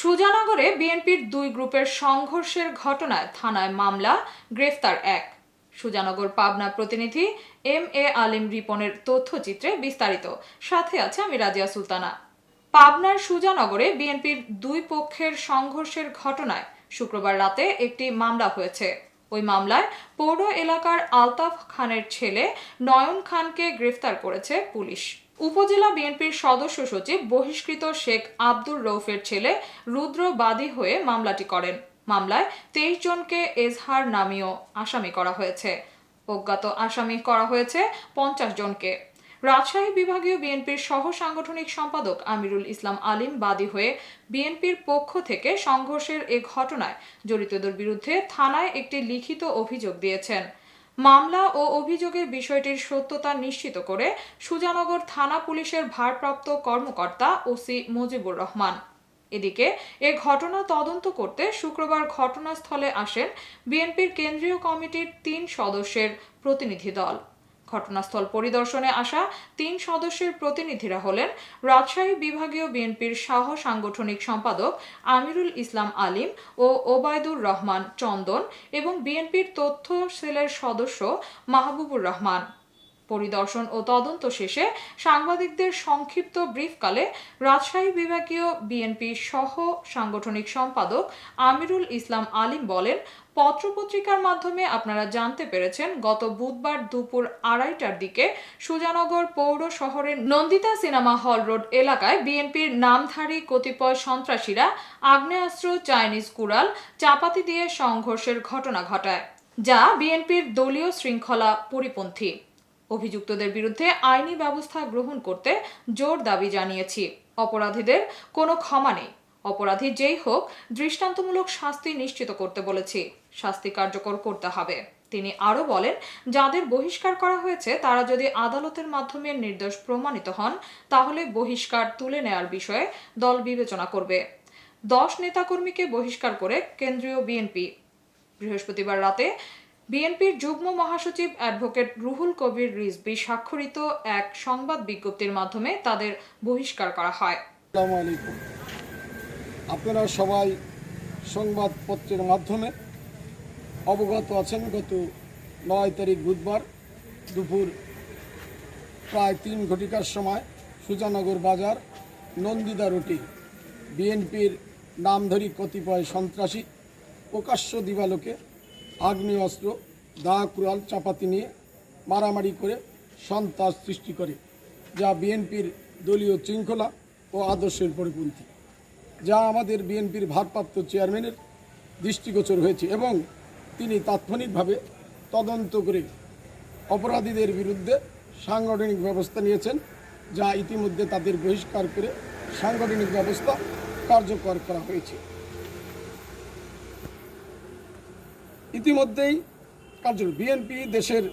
সুজানগরে বিএনপির দুই গ্রুপের সংঘর্ষের ঘটনায় থানায় মামলা, গ্রেফতার এক। সুজানগর পাবনা প্রতিনিধি এম এ আলিম রিপনের তথ্যচিত্রে বিস্তারিত। সাথে আছে আমি রাজিয়া সুলতানা। পাবনার সুজানগরে বিএনপির দুই পক্ষের সংঘর্ষের ঘটনায় শুক্রবার রাতে একটি মামলা হয়েছে। ওই মামলায় পৌর এলাকার আলতাফ খানের ছেলে নয়ন খানকে গ্রেফতার করেছে পুলিশ। উপজেলা বিএনপির সদস্য সচিব বহিষ্কৃত শেখ আব্দুর রৌফের ছেলে রুদ্র বাদী হয়ে মামলাটি করেন। মামলায় তেইশ জনকে এজহার নামীয় আসামি করা হয়েছে। অজ্ঞাত আসামি করা হয়েছে পঞ্চাশ জনকে। রাজশাহী বিভাগীয় বিএনপির সহ সাংগঠনিক সম্পাদক আমিরুল ইসলাম আলিম বাদী হয়ে বিএনপির পক্ষ থেকে সংঘর্ষের এ ঘটনায় জড়িতদের বিরুদ্ধে থানায় একটি লিখিত অভিযোগ দিয়েছেন। মামলা ও অভিযোগের বিষয়টির সত্যতা নিশ্চিত করে সুজানগর থানা পুলিশের ভারপ্রাপ্ত কর্মকর্তা ওসি মুজিবুর রহমান। এদিকে, এ ঘটনা তদন্ত করতে শুক্রবার ঘটনাস্থলে আসেন বিএনপির কেন্দ্রীয় কমিটির তিন সদস্যের প্রতিনিধি দল। ঘটনাস্থল পরিদর্শনে আসা তিন সদস্যের প্রতিনিধিরা হলেন রাজশাহী বিভাগীয় বিএনপির সহ সাংগঠনিক সম্পাদক আমিরুল ইসলাম আলিম ও ওবায়দুর রহমান চন্দন এবং বিএনপির তথ্য সেলের সদস্য মাহবুবুর রহমান। পরিদর্শন ও তদন্ত শেষে সাংবাদিকদের সংক্ষিপ্ত ব্রিফকালে রাজশাহী বিভাগীয় বিএনপি সহ সাংগঠনিক সম্পাদক আমিরুল ইসলাম আলিম বলেন পত্রপত্রিকার মাধ্যমে আপনারা জানতে পেরেছেন, গত বুধবার দুপুর আড়াইটার দিকে সুজানগর পৌর শহরের নন্দিতা সিনেমা হল রোড এলাকায় বিএনপির নামধারী কতিপয় সন্ত্রাসীরা আগ্নেয়াস্ত্র, চাইনিজ কুড়াল, চাপাতি দিয়ে সংঘর্ষের ঘটনা ঘটায়, যা বিএনপির দলীয় শৃঙ্খলা পরিপন্থী। অভিযুক্তদের বিরুদ্ধে আইনি ব্যবস্থা গ্রহণ করতে জোর দাবি জানিয়েছি। অপরাধীদের কোনো ক্ষমা নেই। অপরাধী যেই হোক, দৃষ্টান্তমূলক শাস্তি নিশ্চিত করতে বলেছি। শাস্তি কার্যকর করতে হবে। তিনি আরও বলেন, যাদের বহিষ্কার করা হয়েছে, তারা যদি আদালতের মাধ্যমে নির্দোষ প্রমাণিত হন, তাহলে বহিষ্কার তুলে নেয়ার বিষয়ে দল বিবেচনা করবে। দশ নেতাকর্মীকে বহিষ্কার করে কেন্দ্রীয় বিএনপি। বৃহস্পতিবার রাতে বিএনপির যুগ্ম মহাসচিব অ্যাডভোকেট রুহুল কবির রিজবি স্বাক্ষরিত এক সংবাদ বিজ্ঞপ্তির মাধ্যমে তাদের বহিষ্কার করা হয়। আপনারা সবাই সংবাদপত্রের মাধ্যমে অবগত আছেন, গত নয় তারিখ বুধবার দুপুর প্রায় তিন ঘটিকার সময় সুজানগর বাজার নন্দিদা রুটি, বিএনপির নামধরি কতিপয় সন্ত্রাসী, প্রকাশ্য দিবালোকে আগ্নেয় অস্ত্র দা কুড়াল, চাপাতি নিয়ে মারামারি করে সন্ত্রাস সৃষ্টি করে, যা বিএনপির দলীয় শৃঙ্খলা ও আদর্শের পরিপন্থী। যা আমাদের বিএনপির ভারপ্রাপ্ত চেয়ারম্যানের দৃষ্টিগোচর হয়েছে এবং তিনি তাৎক্ষণিকভাবে তদন্ত করে অপরাধীদের বিরুদ্ধে সাংগঠনিক ব্যবস্থা নিয়েছেন, যা ইতিমধ্যে তাদের বহিষ্কার করে সাংগঠনিক ব্যবস্থা কার্যকর করা হয়েছে। ইতিমধ্যেই কার্য বিএনপি দেশের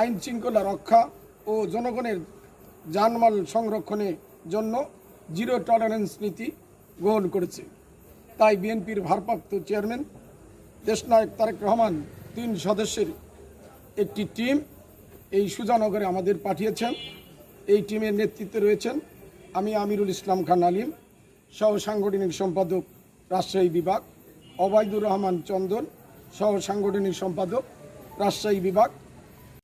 আইন শৃঙ্খলা রক্ষা ও জনগণের জানমাল সংরক্ষণের জন্য জিরো টলারেন্স নীতি গ্রহণ করেছে। তাই বিএনপির ভারপ্রাপ্ত চেয়ারম্যান দেশনায়ক তারেক রহমান তিন সদস্যের একটি টিম এই সুজানগরে আমাদের পাঠিয়েছেন। এই টিমের নেতৃত্বে রয়েছেন আমি আমিরুল ইসলাম খান আলিম, সহ সাংগঠনিক সম্পাদক রাজশাহী বিভাগ, অবায়দুর রহমান চন্দন, সহ সাংগঠনিক সম্পাদক রাজশাহী বিভাগ